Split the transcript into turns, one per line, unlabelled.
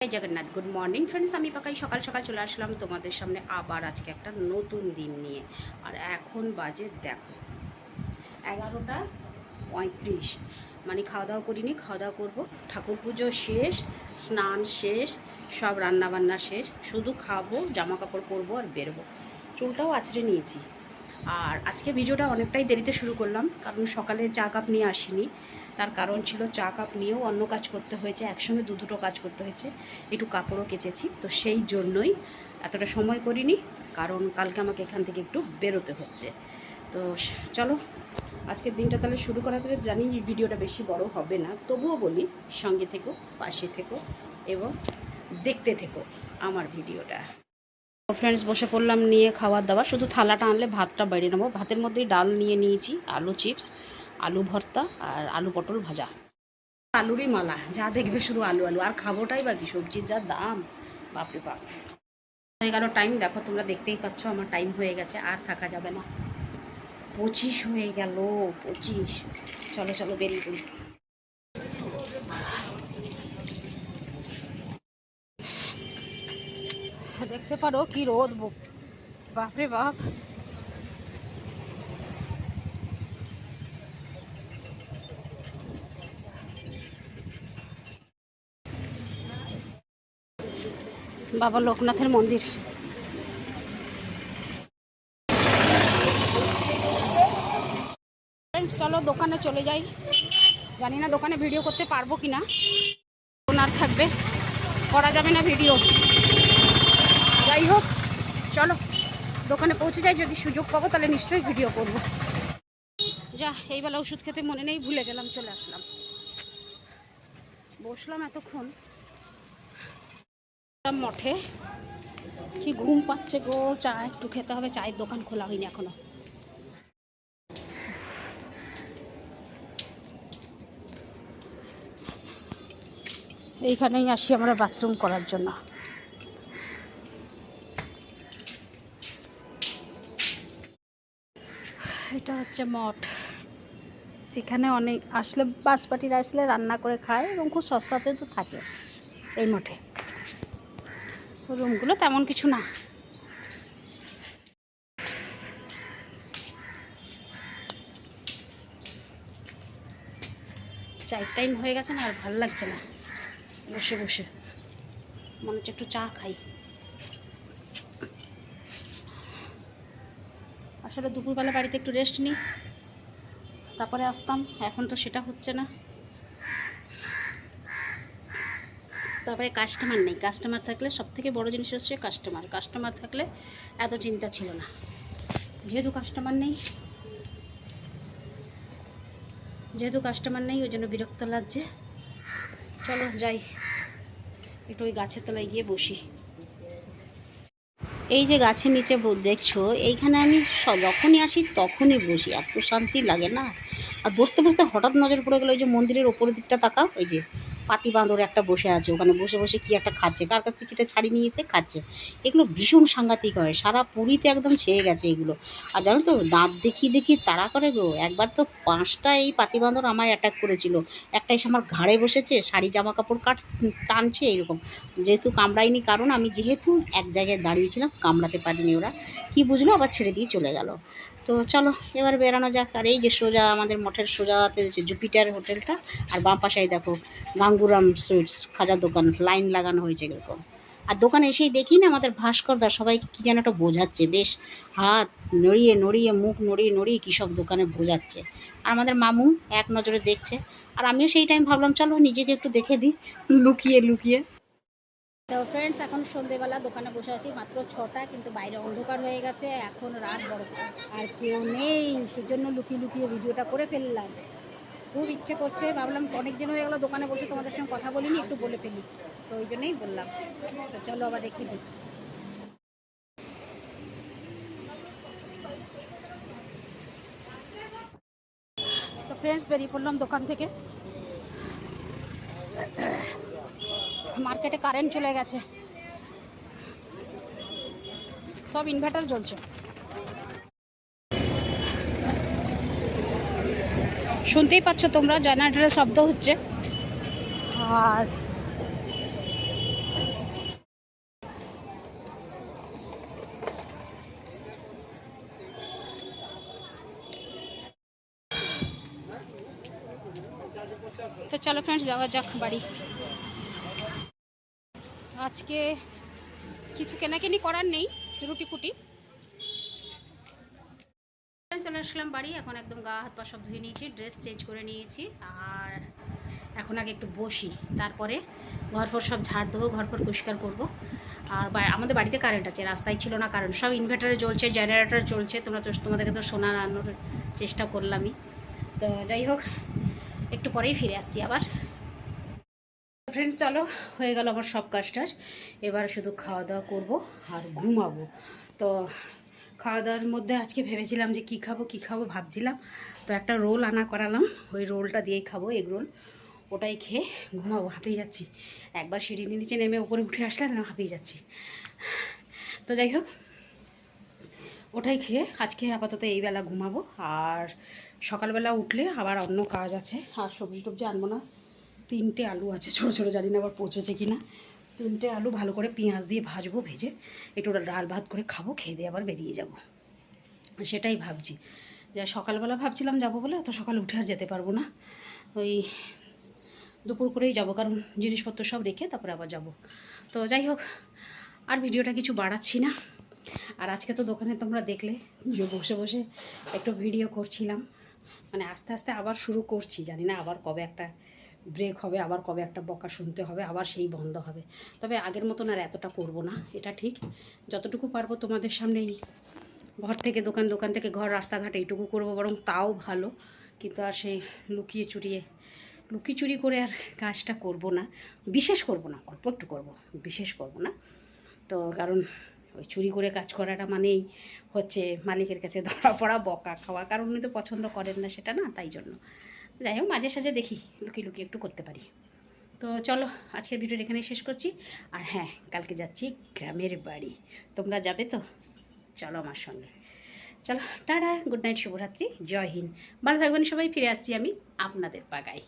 জয় Jagannath good morning friends আমি পাকাই, সকাল সকাল চলে আসলাম তোমাদের সামনে আবার আজকে একটা নতুন দিন নিয়ে। আর এখন বাজে দেখো, এগারোটা পঁয়ত্রিশ। মানে খাওয়া দাওয়া করিনি খাওয়া দাওয়া করব। ঠাকুর পুজো শেষ, স্নান শেষ, সব রান্না বান্না শেষ। শুধু খাব জামা কাপড় পরবো আর বেরোবো। চুলটাও আছড়ে নিয়েছি। আর আজকে ভিডিওটা অনেকটাই দেরিতে শুরু করলাম, কারণ সকালে চা কাপ নিয়ে আসিনি। তার কারণ ছিল চা কাপ নিয়েও অন্য কাজ করতে হয়েছে, একসঙ্গে দু দুটো কাজ করতে হয়েছে, একটু কাপড়ও কেচেছি। তো সেই জন্যই এতটা সময় করিনি, কারণ কালকে আমাকে এখান থেকে একটু বেরোতে হচ্ছে। তো চলো, আজকের দিনটা তাহলে শুরু করা থেকে জানি ভিডিওটা বেশি বড় হবে না, তবুও বলি, সঙ্গে থেকো, পাশে থেকো, এবং দেখতে থেকো আমার ভিডিওটা। ফ্রেন্ডস বসে পড়লাম, নিয়ে খাবার দাবার শুধু থালাটা আনলে ভাতটা বাইরে নেব। ভাতের মধ্যেই ডাল নিয়ে নিয়েছি, আলু চিপস আলু ভর্তা আর আলু পটল ভাজা। আলুরই মালা, যা দেখবে শুধু আলু আলু। আর খাবোটাই বা কি? সবজির যা দাম, বাপরে বাপ। হয়ে গেল টাইম দেখো, তোমরা দেখতেই পাচ্ছ, আমার টাইম হয়ে গেছে, আর থাকা যাবে না। পঁচিশ হয়ে গেল, পঁচিশ। চলো চলো, বেরিয়ে দেখতে পারো কি রোদ বাপরে বাপ। বাবা লোকনাথের মন্দির। চলো দোকানে চলে যাই। জানি না দোকানে ভিডিও করতে পারব কি না ওনার থাকবে। করা যাবে না ভিডিও। যাই হোক, চলো, দোকানে পৌঁছে যাই, যদি সুযোগ পাবো তাহলে নিশ্চয়ই ভিডিও করব। যা এই বেলা ওষুধ খেতে মনে নেই, ভুলে গেলাম, চলে আসলাম। বসলাম এতক্ষণ। মঠে। কি ঘুম পাচ্ছে গো, চা একটু খেতে হবে, চায়ের দোকান খোলা হয়নি এখনও। এইখানেই আসি আমরা বাথরুম করার জন্য। এটা হচ্ছে মঠ এখানে অনেক, আসলে বাস পার্টিরা আসলে রান্না করে খায় এবং খুব সস্তাতে তো থাকে এই মঠে। রুমগুলো তেমন কিছু না। চায়ের টাইম হয়ে গেছে না, আর ভালো লাগছে না। বসে বসে। মনে হচ্ছে একটু চা খাই। আসলে দুপুরবেলা বাড়িতে একটু রেস্ট নিই। তারপরে আসতাম, এখন তো সেটা হচ্ছে না। তারপরে কাস্টমার নেই। কাস্টমার থাকলে সব থেকে বড়ো জিনিস হচ্ছে কাস্টমার কাস্টমার থাকলে এত চিন্তা ছিল না। যেহেতু কাস্টমার নেই, যেহেতু কাস্টমার নেই, ওই জন্য বিরক্ত লাগছে। চলো যাই, একটু ওই গাছের তলায় গিয়ে বসি। এই যে গাছের নিচে দেখছ, এইখানে আমি যখনই আসি তখনই বসি, এত শান্তি লাগে না। আর বসতে বসতে হঠাৎ নজর পড়ে গেলো, ওই যে মন্দিরের ওপরের দিকটা তাকাও ওই যে পাতি বাঁদর একটা বসে আছে, ওখানে বসে বসে কি একটা খাচ্ছে? কার কাছ থেকে এটা ছাড়ি নিয়ে এসে খাচ্ছে? এগুলো ভীষণ সাংঘাতিক হয়, সারা পুরীতে একদম ছেয়ে গেছে এগুলো। আর জানো তো, দাঁত দেখিয়ে দেখিয়ে তাড়া করে গো। একবার তো পাঁচটা এই পাতি বাঁদর আমায় অ্যাটাক করেছিল। একটা এসে আমার ঘাড়ে বসেছে, শাড়ি জামা কাপড় কাট, টানছে এইরকম। যেহেতু কামড়ায়নি কারণ, আমি যেহেতু এক জায়গায় দাঁড়িয়েছিলাম কামড়াতে পারিনি ওরা। কি বুঝলো? আবার ছেড়ে দিয়ে চলে গেল। তো চলো, এবার বেরানো যাক। আর এই যে সোজা, আমাদের মঠের সোজাতে যে জুপিটার হোটেলটা, আর বাঁ পাশায় দেখো, গাঙ্গুরাম সুইটস, খাজার দোকান, লাইন লাগানো হয়েছে এরকম। আর দোকানে এসেই দেখি না আমাদের ভাস্করদা সবাইকে কী যেন একটা বোঝাচ্ছে। বেশ, হাত নড়িয়ে নড়িয়ে, মুখ নড়িয়ে নড়িয়ে কী সব দোকানে বোঝাচ্ছে। আর আমাদের মামু এক নজরে দেখছে। আর আমিও সেই টাইম ভাবলাম, চলো নিজেকে একটু দেখে দিই। লুকিয়ে লুকিয়ে। তো ফ্রেন্ডস এখন সন্ধেবেলা দোকানে বসে আছি মাত্র ছটা, কিন্তু বাইরে অন্ধকার হয়ে গেছে। এখন রাত বড়। আর কেউ নেই, সেজন্য লুকিয়ে লুকিয়ে ভিডিওটা করে ফেললাম। খুব ইচ্ছে করছে, ভাবলাম অনেক দিন হয়ে গেল দোকানে বসে তোমাদের সঙ্গে কথা বলিনি, একটু বলে ফেলি। তো ওই জন্যই বললাম। তো চলো আবার দেখি। তো ফ্রেন্ডস বেরিয়ে পড়লাম দোকান থেকে। মার্কেটে কারেন্ট চলে গেছে। সব ইনভার্টার জ্বলছে। শুনতেই পাচ্ছ তোমরা জেনারেটারের শব্দ হচ্ছে। আর তো চলো ফ্রেন্ডস যাওয়া যাক বাড়ি। আজকে কিছু কেনাকেনি করার নেই রুটি ফুটি চলে আসলাম বাড়ি, এখন একদম গা হাত পা সব ধুয়ে নিয়েছি ড্রেস চেঞ্জ করে নিয়েছি, আর এখন আগে একটু বসি, তারপরে ঘর ফর সব ঝাড় দেবো ঘর ফর পরিষ্কার করব। আর আমাদের বাড়িতে কারেন্ট আছে, রাস্তায় ছিল না কারেন্ট সব ইনভার্টারে চলছে জেনারেটর চলছে, তোমরা তোমাদেরকে তো শোনানোর চেষ্টা করলামই। তো যাই হোক, একটু পরেই ফিরে আসছি আবার। ফ্রেন্ডস চলো, হয়ে গেল আমার সব কাজ টাজ। এবার শুধু খাওয়া দাওয়া করব আর ঘুমাবো। তো খাওয়া দাওয়ার মধ্যে আজকে ভেবেছিলাম যে কী খাব কী খাব ভাবছিলাম। তো একটা রোল আনা করালাম, ওই রোলটা দিয়েই খাব এগ রোল। ওটাই খেয়ে ঘুমাবো, হাঁপিয়ে যাচ্ছি। একবার সিঁড়ি নিচে নেমে উপরে উঠে আসলে না, হাঁপিয়ে যাচ্ছি। তো যাই হোক, ওটাই খেয়ে আজকে আপাতত এই বেলা ঘুমাবো। আর সকালবেলা উঠলে আবার অন্য কাজ আছে, আর সবজি টবজি আনব না। তিনটে আলু আছে, ছোটো ছোটো, জানি না আবার পচেছে কি না। তিনটে আলু ভালো করে পেঁয়াজ দিয়ে ভাজবো, ভেজে একটু ডাল ভাত করে খাব, খেয়ে দিয়ে আবার বেরিয়ে যাব। সেটাই ভাবছি। যে সকালবেলা ভাবছিলাম যাব বলে, অত সকালে উঠে আর যেতে পারব না। ওই দুপুর করেই যাব, কারণ জিনিসপত্র সব রেখে তারপরে আবার যাব। তো যাই হোক, আর ভিডিওটা কিছু বাড়াচ্ছি না। আর আজকে তো দোকানে তোমরা দেখলে বসে বসে একটু ভিডিও করছিলাম। মানে আস্তে আস্তে আবার শুরু করছি, জানি না আবার কবে একটা ব্রেক হবে, আবার কবে একটা বকা শুনতে হবে, আবার সেই বন্ধ হবে। তবে আগের মতন আর এতটা করব না, এটা ঠিক। যতটুকু পারব তোমাদের সামনেই ঘর থেকে, দোকান দোকান থেকে, ঘর, রাস্তাঘাট এইটুকু করব, বরং তাও ভালো। কিন্তু আর সেই লুকিয়ে চুরিয়ে, লুকিয়ে চুরি করে আর কাজটা করব না। বিশেষ করব না, অল্প একটু করব, বিশেষ করব না। তো কারণ ওই চুরি করে কাজ করাটা মানেই হচ্ছে মালিকের কাছে ধরা পড়া, বকা খাওয়া। কারণ উনি তো পছন্দ করেন না সেটা না, তাই জন্য। যাই হোক, মাঝে সাঝে দেখি, লুকিয়ে লুকিয়ে একটু করতে পারি। তো চলো, আজকের ভিডিওটা এখানেই শেষ করছি। আর হ্যাঁ কালকে যাচ্ছি গ্রামের বাড়ি। তোমরা যাবে তো? চলো আমার সঙ্গে। চলো, টাটা, গুড নাইট, শুভরাত্রি, জয় হিন্দ। ভালো থাকবেন সবাই, ফিরে আসছি আমি আপনাদের পাগায়।